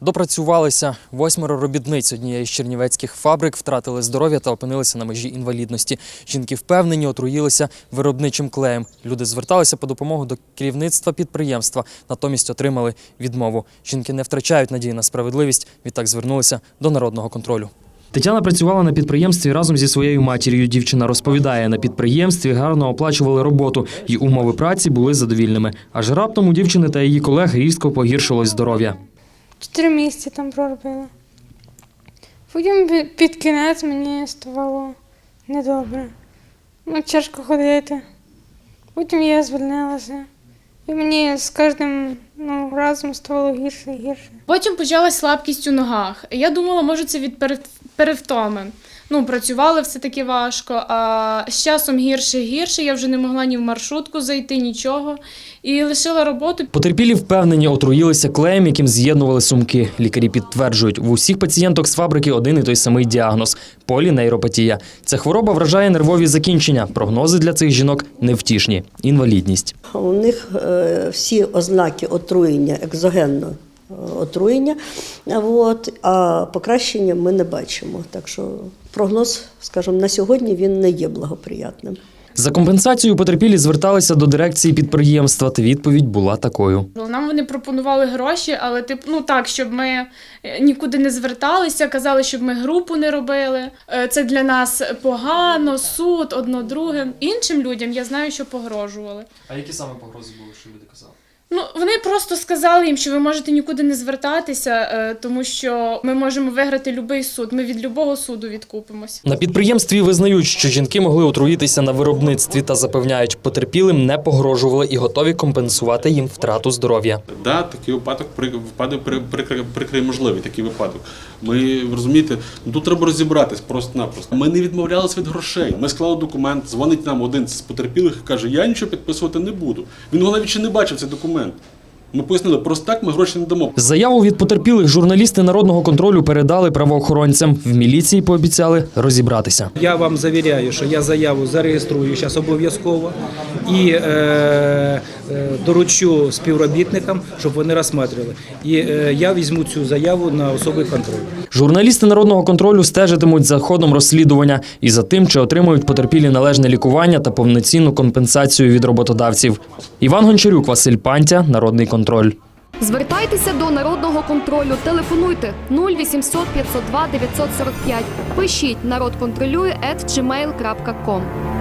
Допрацювалися. Восьмеро робітниць однієї з чернівецьких фабрик втратили здоров'я та опинилися на межі інвалідності. Жінки впевнені, отруїлися виробничим клеєм. Люди зверталися по допомогу до керівництва підприємства, натомість отримали відмову. Жінки не втрачають надії на справедливість. Відтак звернулися до народного контролю. Тетяна працювала на підприємстві разом зі своєю матір'ю. Дівчина розповідає, на підприємстві гарно оплачували роботу, і умови праці були задовільними. Аж раптом у дівчини та її колег різко погіршилось здоров'я. Чотири місяці там проробила. Потім під кінець мені ставало недобре. Ну, тяжко ходити. Потім я звільнилася. І мені з кожним ну, разом ставало гірше і гірше. Потім почалась слабкість у ногах. Я думала, може, це від пере- перевтоми. Ну, працювали все таки важко, а з часом гірше гірше. Я вже не могла ні в маршрутку зайти, нічого. І лишила роботу. Потерпілі впевнені, отруїлися клеєм, яким з'єднували сумки. Лікарі підтверджують, в усіх пацієнток з фабрики один і той самий діагноз полінейропатія. Ця хвороба вражає нервові закінчення. Прогнози для цих жінок невтішні. Інвалідність. У них е, всі ознаки отруєння, екзогенного е, отруєння, от, а покращення ми не бачимо. Так що прогноз, скажімо, на сьогодні він не є благоприятним. За компенсацією потерпілі зверталися до дирекції підприємства, та відповідь була такою. Нам вони пропонували гроші, але тип, ну так, щоб ми е, нікуди не зверталися, казали, щоб ми групу не робили. Е, Це для нас погано, суд, одно друге. Іншим людям я знаю, що погрожували. А які саме погрози були, що люди казали? Ну, вони просто сказали їм, що ви можете нікуди не звертатися, е, тому що ми можемо виграти будь-який суд. Ми від будь-якого суду відкупимось. На підприємстві визнають, що жінки могли отруїтися на виробництві та запевняють, потерпілим не погрожували і готові компенсувати їм втрату здоров'я. Да, такий випадок при випадок при, при, прикрий можливий такий випадок. Ми розумієте, ну тут треба розібратись просто-напросто. Ми не відмовлялись від грошей. Ми склали документ, дзвонить нам один з потерпілих і каже, я нічого підписувати не буду. Він його навіть ще не бачив цей документ. Ми пояснили, просто так ми гроші не дамо. Заяву від потерпілих журналісти народного контролю передали правоохоронцям. В міліції пообіцяли розібратися. Я вам завіряю, що я заяву зареєструю зараз обов'язково і е, доручу співробітникам, щоб вони розсматривали. І е, я візьму цю заяву на особий контроль. Журналісти народного контролю стежитимуть за ходом розслідування і за тим, чи отримують потерпілі належне лікування та повноцінну компенсацію від роботодавців. Іван Гончарюк, Василь Пантя, Народний контроль. Звертайтеся до народного контролю. Телефонуйте 0800 502 945. Пишіть народ контролює at gmail.com.